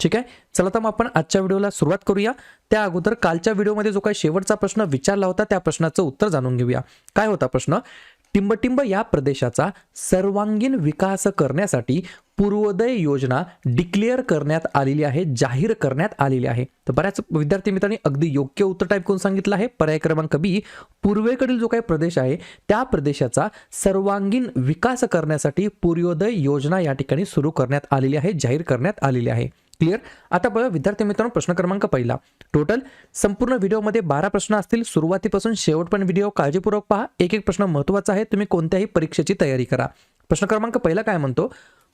ठीक आहे? चला तर मग आपण आजच्या व्हिडिओला सुरुवात करूया. त्या अगोदर कालच्या व्हिडिओमध्ये जो काही शेवटचा प्रश्न विचारला होता त्या प्रश्नाचं उत्तर जाणून घेऊया. काय होता प्रश्न? टिंबटिंब या प्रदेशाचा सर्वांगीण विकास करण्यासाठी पूर्वोदय योजना डिक्लेअर करण्यात आलेली आहे जाहीर करण्यात आलेली आहे. तर बऱ्याच विद्यार्थी मित्रांनी अगदी योग्य उत्तर टाईप करून सांगितलं आहे. पर्याय क्रमांक बी पूर्वेकडील जो काही प्रदेश आहे त्या प्रदेशाचा सर्वांगीण विकास करण्यासाठी पूर्वोदय योजना या ठिकाणी सुरू करण्यात आलेली आहे जाहीर करण्यात आलेली आहे. क्लिअर? आता बघा विद्यार्थी मित्रांनो प्रश्न क्रमांक पहिला. टोटल संपूर्ण व्हिडिओमध्ये बारा प्रश्न असतील. सुरुवातीपासून शेवटपर्यंत व्हिडिओ काळजीपूर्वक पहा. एक एक प्रश्न महत्त्वाचा आहे. तुम्ही कोणत्याही परीक्षेची तयारी करा. प्रश्न क्रमांक पहिला काय म्हणतो?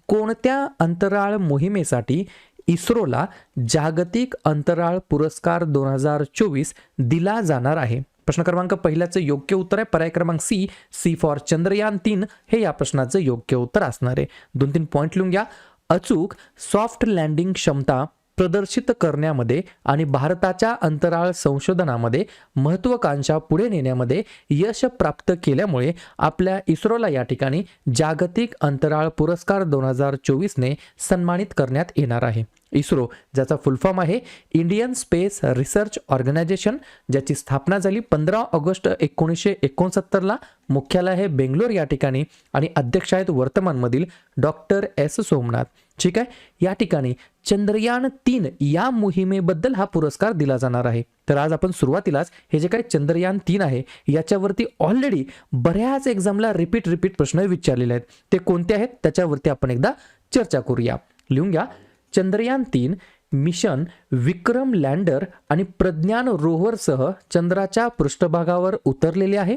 कोणत्या अंतराळ मोहिमेसाठी इस्रोला जागतिक अंतराळ पुरस्कार दोन हजार चोवीस दिला जाणार आहे? प्रश्न क्रमांक पहिल्याचं योग्य उत्तर आहे. पर्याय क्रमांक सी सी फॉर चंद्रयान तीन. हे या प्रश्नाचं योग्य उत्तर असणार आहे. दोन तीन पॉईंट लिहून घ्या. अचूक सॉफ्ट लँडिंग क्षमता प्रदर्शित करण्यामध्ये आणि भारताच्या अंतराळ संशोधनामध्ये महत्त्वाकांक्षा पुढे नेण्यामध्ये यश प्राप्त केल्यामुळे आपल्या इस्रोला या ठिकाणी जागतिक अंतराळ पुरस्कार दोन हजार चोवीसने सन्मानित करण्यात येणार आहे. इस्रो ज्याचा फुल फॉर्म आहे इंडियन स्पेस रिसर्च ऑर्गनायझेशन ज्याची स्थापना झाली पंधरा ऑगस्ट एकोणीसशे एकोणसत्तरला मुख्यालय आहे बेंगलोर या ठिकाणी आणि अध्यक्ष आहेत वर्तमानमधील डॉक्टर एस. सोमनाथ. ठीक आहे? या ठिकाणी चंद्रयान तीन या मोहिमेबद्दल हा पुरस्कार दिला जाणार आहे. तर आज आपण सुरुवातीलाच हे जे काही चंद्रयान तीन आहे याच्यावरती ऑलरेडी बऱ्याच एक्झामला रिपीट रिपीट प्रश्न विचारलेले आहेत. ते कोणते आहेत? त्याच्यावरती आपण एकदा चर्चा करूया. लिहून घ्या. चंद्रयान तीन मिशन विक्रम लँडर आणि प्रज्ञान रोव्हरसह चंद्राच्या पृष्ठभागावर उतरलेले आहे.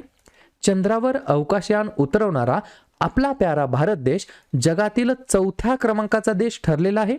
चंद्रावर अवकाशयान उतरवणारा आपला प्यारा भारत देश जगातील चौथ्या क्रमांकाचा देश ठरलेला आहे.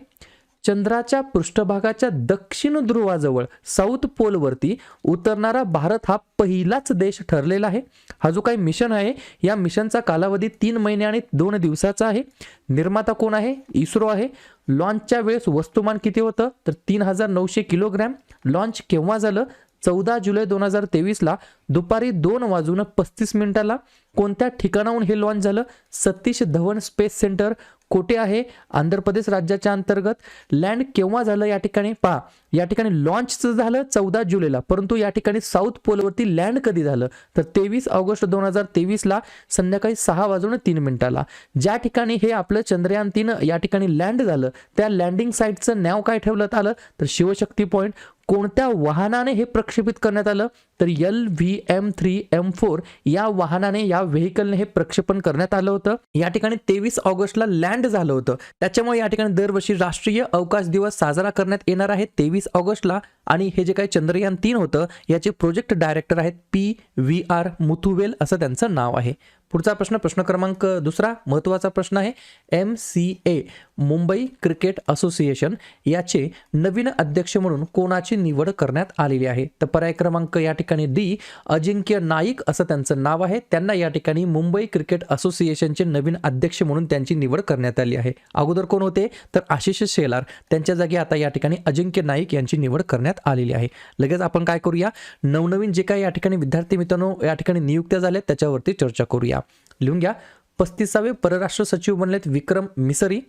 चंद्राच्या पृष्ठभागाच्या दक्षिण ध्रुवाजवळ साऊथ पोलवरती उतरणारा भारत हा पहिलाच देश ठरलेला आहे. हा जो काही मिशन आहे या मिशनचा कालावधी तीन महिने आणि दोन दिवसाचा आहे. निर्माता कोण आहे? इस्रो आहे. लॉन्चच्या वेळेस वस्तुमान किती होतं? तर तीन हजार नऊशे किलोग्रॅम. लॉन्च केव्हा झालं? चौदा जुलै दोन हजार तेवीसला दुपारी दोन वाजून पस्तीस मिनिटाला कोणत्या ठिकाणाहून हे लॉन्च झालं? सतीश धवन स्पेस सेंटर कोठे आहे? आंध्र प्रदेश राज्याच्या अंतर्गत. लँड केव्हा झालं या ठिकाणी? पहा या ठिकाणी लॉन्चचं झालं चौदा जुलैला परंतु या ठिकाणी साऊथ पोलवरती लँड कधी झालं? तर तेवीस ऑगस्ट दोन हजार तेवीसला संध्याकाळी सहा वाजून तीन मिनिटाला. ज्या ठिकाणी हे आपलं चंद्रयान तीन या ठिकाणी लँड झालं त्या लँडिंग साईटचं नाव काय ठेवण्यात आलं? तर शिवशक्ती पॉईंट कोणत्या वाहनाने हे प्रक्षेपित करण्यात आलं? तर L V M three M four या वाहनाने या व्हेकलने हे प्रक्षेपण करण्यात आलं होतं. या ठिकाणी तेवीस ऑगस्टला लँड झालं होतं. त्याच्यामुळे या ठिकाणी दरवर्षी राष्ट्रीय अवकाश दिवस साजरा करण्यात येणार आहे. तेवीस ऑगस्टला आणि हे जे काही चंद्रयान तीन होतं याचे प्रोजेक्ट डायरेक्टर आहेत पी व्ही आर मुथुवेल असं त्यांचं नाव आहे. पुढचा प्रश्न प्रश्न क्रमांक दुसरा महत्त्वाचा प्रश्न आहे M C A Mumbai cricket association याचे नवीन अध्यक्ष म्हणून कोणाची निवड करण्यात आलेली आहे? तर पर्याय क्रमांक या ठिकाणी डी अजिंक्य नाईक असं त्यांचं नाव आहे. त्यांना या ठिकाणी मुंबई क्रिकेट असोसिएशनचे नवीन अध्यक्ष म्हणून त्यांची निवड करण्यात आली आहे. अगोदर कोण होते? तर आशिष शेलार. त्यांच्या जागी आता या ठिकाणी अजिंक्य नाईक यांची निवड करण्यात आलेली आहे. लगेच आपण काय करूया? नवनवीन जे काही या ठिकाणी विद्यार्थी मित्रांनो या ठिकाणी नियुक्त्या झाल्या त्याच्यावरती चर्चा करूया. लिहून घ्या. पस्तीसावे परराष्ट्र सचिव बनलेत विक्रम मिसरी.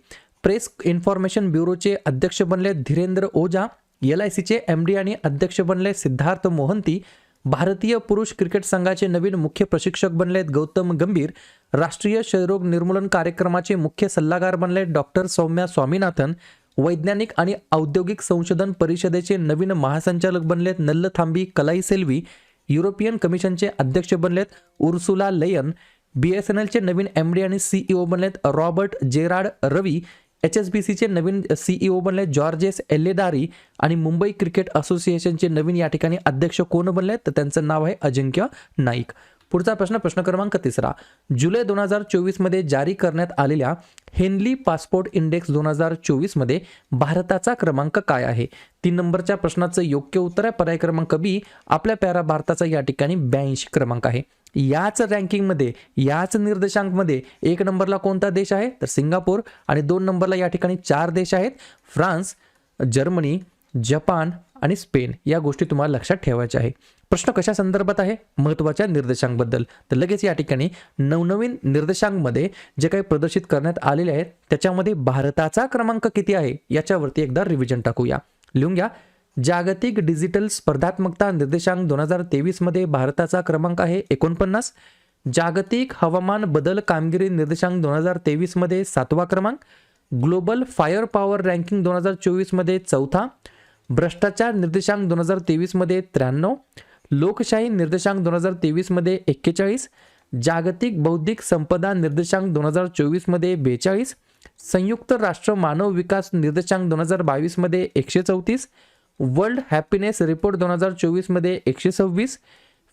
प्रेस इन्फॉर्मेशन ब्युरोचे अध्यक्ष बनले धीरेंद्र ओझा. एल आय सीचे एम डी आणि अध्यक्ष बनले सिद्धार्थ मोहंती. भारतीय पुरुष क्रिकेट संघाचे नवीन मुख्य प्रशिक्षक बनलेत गौतम गंभीर. राष्ट्रीय क्षयरोग निर्मूलन कार्यक्रमाचे मुख्य सल्लागार बनले डॉक्टर सौम्या स्वामीनाथन. वैज्ञानिक आणि औद्योगिक संशोधन परिषदेचे नवीन महासंचालक बनलेत नल्लथांबी कलाई सेल्वी. युरोपियन कमिशनचे अध्यक्ष बनलेत Ursula Leyen. B S N एलचे नवीन एम डी आणि सीईओ बनलेत Robert Gerard Ravi H S B सीचे नवीन सीईओ बनले जॉर्जेस एल्लेदारी आणि मुंबई क्रिकेट असोसिएशनचे नवीन या ठिकाणी अध्यक्ष कोण बनलेत? तर त्यांचं नाव आहे अजिंक्य नाईक. पुढचा प्रश्न प्रश्न क्रमांक तिसरा. जुलै दोन हजार चोवीसमध्ये जारी करण्यात आलेल्या हेनली पासपोर्ट इंडेक्स दोन हजार चोवीसमध्ये भारताचा क्रमांक काय आहे? तीन नंबरच्या प्रश्नाचं योग्य उत्तर आहे. पर्याय क्रमांक बी आपल्या प्यारा भारताचा या ठिकाणी ब्याऐंशी क्रमांक आहे. याच रँकिंगमध्ये याच निर्देशांकमध्ये एक नंबरला कोणता देश आहे? तर सिंगापूर. आणि दोन नंबरला या ठिकाणी चार देश आहेत. फ्रान्स जर्मनी जपान आणि स्पेन. या गोष्टी तुम्हाला लक्षात ठेवायच्या आहे. प्रश्न कशा संदर्भात आहे? महत्त्वाच्या निर्देशांकबद्दल. तर लगेच या ठिकाणी नवनवीन निर्देशांकमध्ये जे काही प्रदर्शित करण्यात आलेले आहेत त्याच्यामध्ये भारताचा क्रमांक किती आहे? याच्यावरती एकदा रिव्हिजन टाकूया. लिहून घ्या. जागतिक डिजिटल स्पर्धात्मकता निर्देशांक दोन हजार तेवीसमध्ये भारताचा क्रमांक आहे एकोणपन्नास. जागतिक हवामान बदल कामगिरी निर्देशांक दोन हजार तेवीसमध्ये सातवा क्रमांक. ग्लोबल फायर पॉवर रँकिंग दोन हजार चोवीसमध्ये चौथा. भ्रष्टाचार निर्देशांक दोन हजार तेवीसमध्ये त्र्याण्णव. लोकशाही निर्देशांक दोन हजार तेवीसमध्ये एक्केचाळीस जागतिक बौद्धिक संपदा निर्देशांक दोन हजार चोवीसमध्ये बेचाळीस संयुक्त राष्ट्र मानव विकास निर्देशांक दोन हजार बावीसमध्ये एकशे चौतीस वर्ल्ड हॅपीनेस रिपोर्ट दोन हजार चोवीसमध्ये एकशे सव्वीस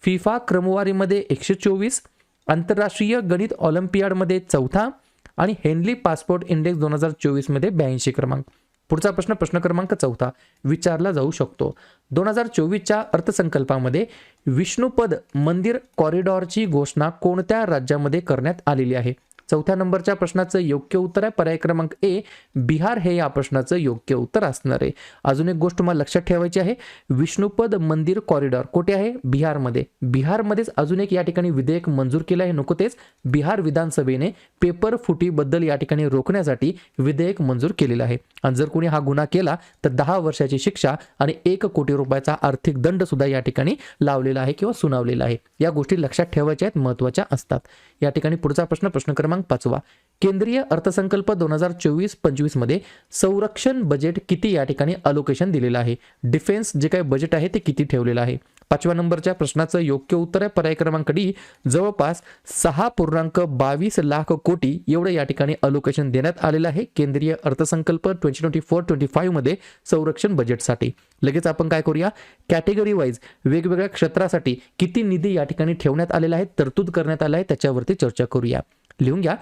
फिफा क्रमवारीमध्ये एकशे चोवीस आंतरराष्ट्रीय गणित ऑलिम्पियाडमध्ये चौथा आणि हेनली पासपोर्ट इंडेक्स दोन हजार चोवीसमध्ये ब्याऐंशी क्रमांक. पुढचा प्रश्न प्रश्न क्रमांक चौथा विचारला जाऊ शकतो. दोन हजार चोवीसच्या अर्थसंकल्पामध्ये विष्णुपद मंदिर कॉरिडॉरची घोषणा कोणत्या राज्यामध्ये करण्यात आलेली आहे? चौथ्या नंबरच्या प्रश्नाचं योग्य उत्तर आहे. पर्याय क्रमांक ए बिहार हे या प्रश्नाचं योग्य उत्तर असणार आहे. अजून एक गोष्ट तुम्हाला लक्षात ठेवायची आहे. विष्णुपद मंदिर कॉरिडॉर कुठे आहे? बिहारमध्ये. बिहारमध्येच अजून एक या ठिकाणी विधेयक मंजूर केलं आहे. नको तेच. बिहार विधानसभेने पेपर फुटीबद्दल या ठिकाणी रोखण्यासाठी विधेयक मंजूर केलेलं आहे. आणि जर कोणी हा गुन्हा केला तर दहा वर्षाची शिक्षा आणि एक कोटी रुपयाचा आर्थिक दंड सुद्धा या ठिकाणी लावलेला आहे किंवा सुनावलेला आहे. या गोष्टी लक्षात ठेवायच्या आहेत. महत्त्वाच्या असतात. या ठिकाणी पुढचा प्रश्न प्रश्न क्रमांक पाचवा. केंद्रीय अर्थसंकल्प दोन हजार चोवीस पंचवीसमध्ये संरक्षण बजेट किती या ठिकाणी अलोकेशन दिलेलं आहे? डिफेन्स जे काही बजेट आहे ते किती ठेवलेलं आहे? पाचव्या नंबरच्या प्रश्नाचं योग्य उत्तर आहे. पर्याय क्रमांक डी जवळपास सहा पूर्णांक बावीस लाख कोटी एवढं या ठिकाणी अलोकेशन देण्यात आलेलं आहे. केंद्रीय अर्थसंकल्प ट्वेंटी ट्वेंटी फोर ट्वेंटी फाईव्हमध्ये संरक्षण बजेटसाठी लगेच आपण काय करूया? कॅटेगरी वाईज वेगवेगळ्या क्षेत्रासाठी किती निधी या ठिकाणी ठेवण्यात आलेला आहे? तरतूद करण्यात आला आहे. त्याच्यावरती चर्चा करूया. लिहून घ्या.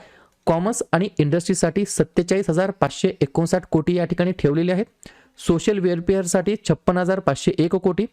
कॉमर्स आणि इंडस्ट्रीसाठी सत्तेचाळीस हजार पाचशे एकोणसाठ कोटी या ठिकाणी ठेवलेले आहेत. सोशल वेलफेअरसाठी छप्पन हजार पाचशे एक कोटी.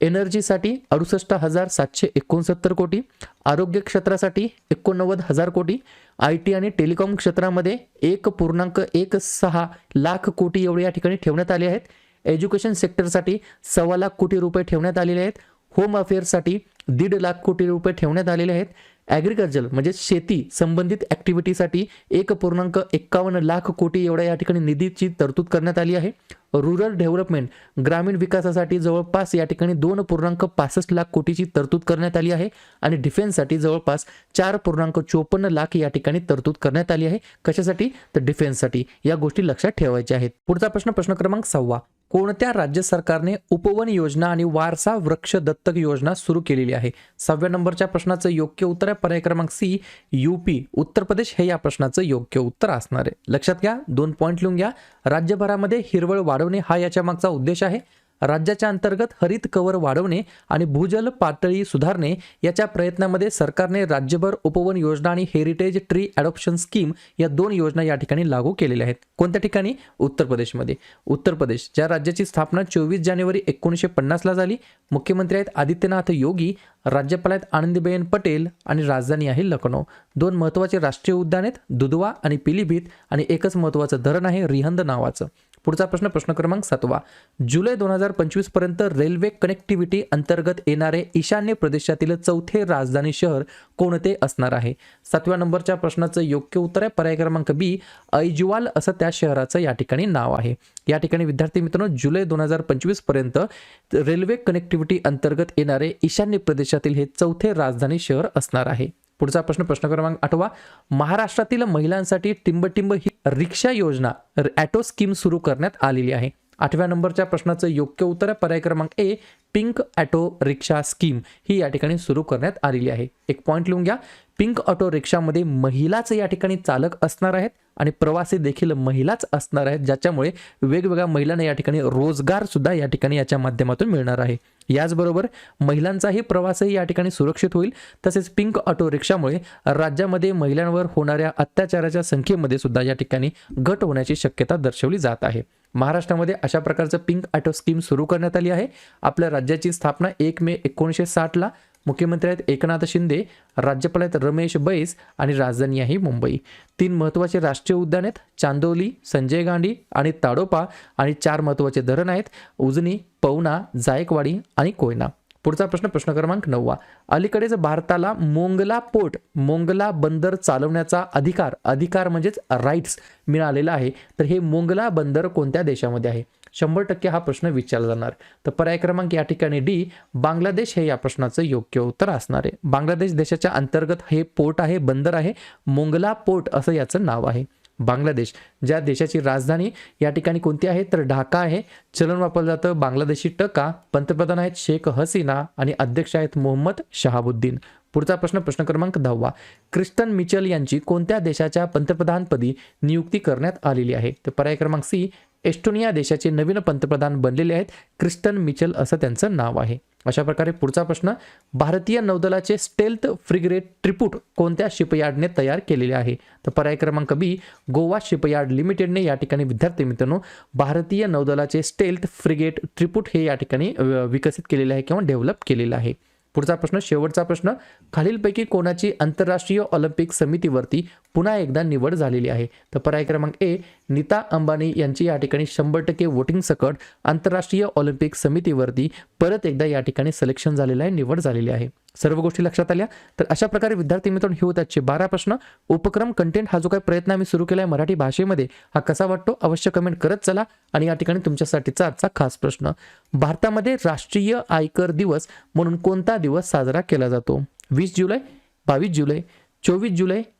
एनर्जीसाठी अडुसष्ट हजार सातशे एकोणसत्तर कोटी. आरोग्य क्षेत्रासाठी एकोणनव्वद हजार कोटी. आय टी आणि टेलिकॉम क्षेत्रामध्ये एक पूर्णांक एक सहा लाख कोटी एवढे या ठिकाणी ठेवण्यात आले आहेत. एज्युकेशन सेक्टरसाठी सव्वा लाख कोटी रुपये ठेवण्यात आलेले आहेत. होम अफेअर्ससाठी दीड लाख कोटी रुपये ठेवण्यात आलेले आहेत. ॲग्रिकल्चर म्हणजे शेती संबंधित ॲक्टिव्हिटीसाठी एक पूर्णांक एक्कावन्न लाख कोटी एवढ्या या ठिकाणी निधीची तरतूद करण्यात आली आहे. रुरल डेव्हलपमेंट ग्रामीण विकासासाठी जवळपास या ठिकाणी दोन पूर्णांक पासष्ट लाख कोटीची तरतूद करण्यात आली आहे आणि डिफेन्ससाठी जवळपास चार पूर्णांक चोपन्न लाख या ठिकाणी तरतूद करण्यात आली आहे. कशासाठी? तर डिफेन्ससाठी या गोष्टी लक्षात ठेवायच्या आहेत. पुढचा प्रश्न प्रश्न क्रमांक सहावा कोणत्या राज्य सरकारने उपवन योजना आणि वारसा वृक्ष दत्तक योजना सुरू केलेली आहे? सहाव्या नंबरच्या प्रश्नाचं योग्य उत्तर आहे. पर्याय क्रमांक सी यूपी उत्तर प्रदेश हे या प्रश्नाचं योग्य उत्तर असणार आहे. लक्षात घ्या दोन पॉईंट लिहून घ्या. राज्यभरामध्ये हिरवळ वाढवणे हा याच्या मागचा उद्देश आहे. राज्याच्या अंतर्गत हरित कवर वाढवणे आणि भूजल पातळी सुधारणे याच्या प्रयत्नामध्ये सरकारने राज्यभर उपवन योजना आणि हेरिटेज ट्री अडॉप्शन स्कीम या दोन योजना या ठिकाणी लागू केलेल्या आहेत. कोणत्या ठिकाणी? उत्तर प्रदेशमध्ये. उत्तर प्रदेश ज्या राज्याची स्थापना चोवीस जानेवारी एकोणीसशे पन्नासला झाली मुख्यमंत्री आहेत आदित्यनाथ योगी राज्यपाल आहेत आनंदीबेन पटेल आणि राजधानी आहे लखनौ. दोन महत्त्वाचे राष्ट्रीय उद्यान आहेत दुधवा आणि पिलीभीत आणि एकच महत्त्वाचं धरण आहे रिहंद नावाचं. पुढचा प्रश्न प्रश्न क्रमांक सातवा. जुलै दोन हजार पंचवीसपर्यंत रेल्वे कनेक्टिव्हिटी अंतर्गत येणारे ईशान्य प्रदेशातील चौथे राजधानी शहर कोणते असणार आहे? सातव्या नंबरच्या प्रश्नाचं योग्य उत्तर आहे पर्याय क्रमांक बी ऐजवाल असं त्या शहराचं या ठिकाणी नाव आहे. या ठिकाणी विद्यार्थी मित्रांनो जुलै दोन हजार पंचवीसपर्यंत रेल्वे कनेक्टिव्हिटी अंतर्गत येणारे ईशान्य प्रदेश देशातील हे चौथे राजधानी शहर असणार आहे. पुढचा प्रश्न प्रश्न क्रमांक आठवा. महाराष्ट्रातील महिलांसाठी टिंबटिंब ही रिक्षा योजना ॲटो स्कीम सुरू करण्यात आलेली आहे. आठव्या नंबरच्या प्रश्नाचं योग्य उत्तर आहे. पर्याय क्रमांक A pink auto rickshaw scheme ही या ठिकाणी सुरू करण्यात आलेली आहे. एक पॉईंट लिहून घ्या. पिंक ऑटो रिक्षामध्ये महिलाच या ठिकाणी चालक असणार आहेत आणि प्रवासी देखील महिलाच असणार आहेत ज्याच्यामुळे वेगवेगळ्या महिलांना या ठिकाणी रोजगार सुद्धा या ठिकाणी याच्या माध्यमातून मिळणार आहे. याचबरोबर महिलांचाही प्रवासही या ठिकाणी सुरक्षित होईल. तसेच पिंक ऑटो रिक्षामुळे राज्यामध्ये महिलांवर होणाऱ्या अत्याचाराच्या संख्येमध्ये सुद्धा या ठिकाणी घट होण्याची शक्यता दर्शवली जात आहे. महाराष्ट्रामध्ये अशा प्रकारचं पिंक ऑटो स्कीम सुरू करण्यात आली आहे. आपल्या राज्याची स्थापना एक मे एकोणीसशे साठला मुख्यमंत्री आहेत एकनाथ शिंदे राज्यपाल आहेत रमेश बैस आणि राजधानी आहे मुंबई. तीन महत्त्वाचे राष्ट्रीय उद्यान आहेत चांदोली संजय गांधी आणि ताडोपा आणि चार महत्त्वाचे धरण आहेत उजनी पवना जायकवाडी आणि कोयना. पुढचा प्रश्न प्रश्न क्रमांक नववा. अलीकडेच भारताला मोंगला पोर्ट मोंगला बंदर चालवण्याचा अधिकार अधिकार म्हणजेच राईट्स मिळालेला आहे. तर हे मोंगला बंदर कोणत्या देशामध्ये आहे? शंभर टक्के हा प्रश्न विचारला जाणार. तर पर्याय क्रमांक या ठिकाणी डी बांगलादेश हे या प्रश्नाचं योग्य उत्तर असणार आहे. बांगलादेश देशाच्या अंतर्गत हे पोर्ट आहे बंदर आहे मोंगला पोर्ट असं याचं नाव आहे. बांगलादेश. ज्या देशाची राजधानी या ठिकाणी कोणती आहे? तर ढाका आहे. चलन वापरलं जातं. बांगलादेशी टका. पंतप्रधान आहेत शेख हसीना आणि अध्यक्ष आहेत मोहम्मद शहाबुद्दीन. पुढचा प्रश्न प्रश्न क्रमांक दहावा. क्रिस्टन मिचल यांची कोणत्या देशाच्या पंतप्रधानपदी नियुक्ती करण्यात आलेली आहे? तर पर्याय क्रमांक सी एस्टोनिया देशाचे नवीन पंतप्रधान बनलेले आहेत क्रिस्टन मिचल असं त्यांचं नाव आहे. अशा प्रकारे पुढचा प्रश्न भारतीय नौदलाचे स्टेल्थ फ्रिगेट ट्रिपूट कोणत्या शिपयार्डने तयार केलेले आहे? तर पर्याय क्रमांक बी गोवा शिपयार्ड लिमिटेडने या ठिकाणी विद्यार्थी मित्रांनो भारतीय नौदलाचे स्टेल्थ फ्रिगेट ट्रिपूट हे या ठिकाणी विकसित केलेले आहे किंवा डेव्हलप केलेलं आहे. पुढचा प्रश्न शेवटचा प्रश्न खालीलपैकी कोणाची आंतरराष्ट्रीय ऑलिम्पिक समितीवरती पुन्हा एकदा निवड झालेली आहे? तर पर्याय क्रमांक ए नीता अंबानी यांची या ठिकाणी शंभर टक्के वोटिंग सकट आंतरराष्ट्रीय ऑलिम्पिक समितीवरती परत एकदा या ठिकाणी सिलेक्शन झालेलं आहे निवड झालेली आहे. सर्व गोष्टी लक्षात आल्या? तर अशा प्रकारे विद्यार्थी मित्रांनो हे होते आजचे बारा प्रश्न. उपक्रम कंटेंट हा जो काही प्रयत्न आम्ही सुरू केला आहे मराठी भाषेमध्ये हा कसा वाटतो? अवश्य कमेंट करत चला आणि या ठिकाणी तुमच्यासाठीचा आजचा खास प्रश्न. भारतामध्ये राष्ट्रीय आयकर दिवस म्हणून कोणता दिवस साजरा केला जातो? वीस जुलै बावीस जुलै चोवीस जुलै